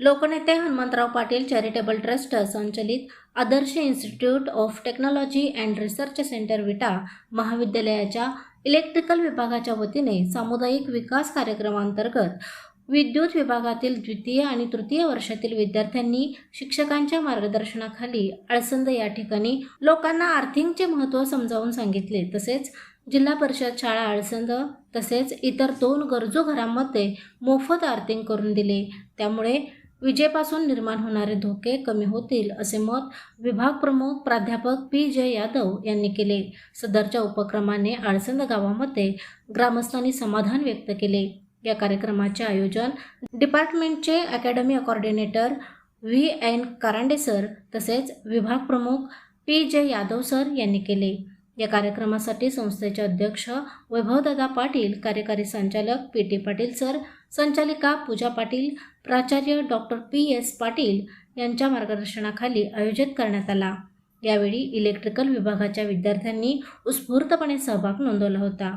लोकनेते Hanumantrao Patil charitable trust संचलित Adarsh institute of technology and research centre Vita महाविद्यालयाच्या electrical विभागाच्या वतीने सामुदायिक विकास कार्यक्रमांतर्गत विद्युत विभागातील द्वितीय आणि तृतीय वर्षातील विद्यार्थ्यांनी शिक्षकांच्या मार्गदर्शनाखाली अळसंद या ठिकाणी लोकांना आर्थिंगचे महत्त्व समजावून सांगितले. तसेच जिल्हा परिषद शाळा अळसंद तसेच इतर दोन गरजू घरांमध्ये मोफत आर्थिंग करून दिले. त्यामुळे विजेपासून निर्माण होणारे धोके कमी होतील असे मत विभाग प्रमुख प्राध्यापक पी. जय यादव यांनी केले. सदरच्या उपक्रमाने आळसंद गावामध्ये ग्रामस्थांनी समाधान व्यक्त केले. या कार्यक्रमाचे आयोजन डिपार्टमेंटचे academy coordinator V. N. Karande sir तसेच विभाग प्रमुख पी. जे यादव सर यांनी केले. या कार्यक्रमासाठी संस्थेचे अध्यक्ष वैभवदादा पाटील कार्यकारी संचालक पी. टी. पाटील सर संचालिका पूजा पाटील प्राचार्य डॉक्टर पी एस पाटील यांच्या मार्गदर्शनाखाली आयोजित करण्यात आला. यावेळी इलेक्ट्रिकल विभागाच्या विद्यार्थ्यांनी उत्स्फूर्तपणे सहभाग नोंदवला होता.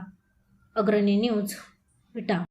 अग्रणी न्यूज विटा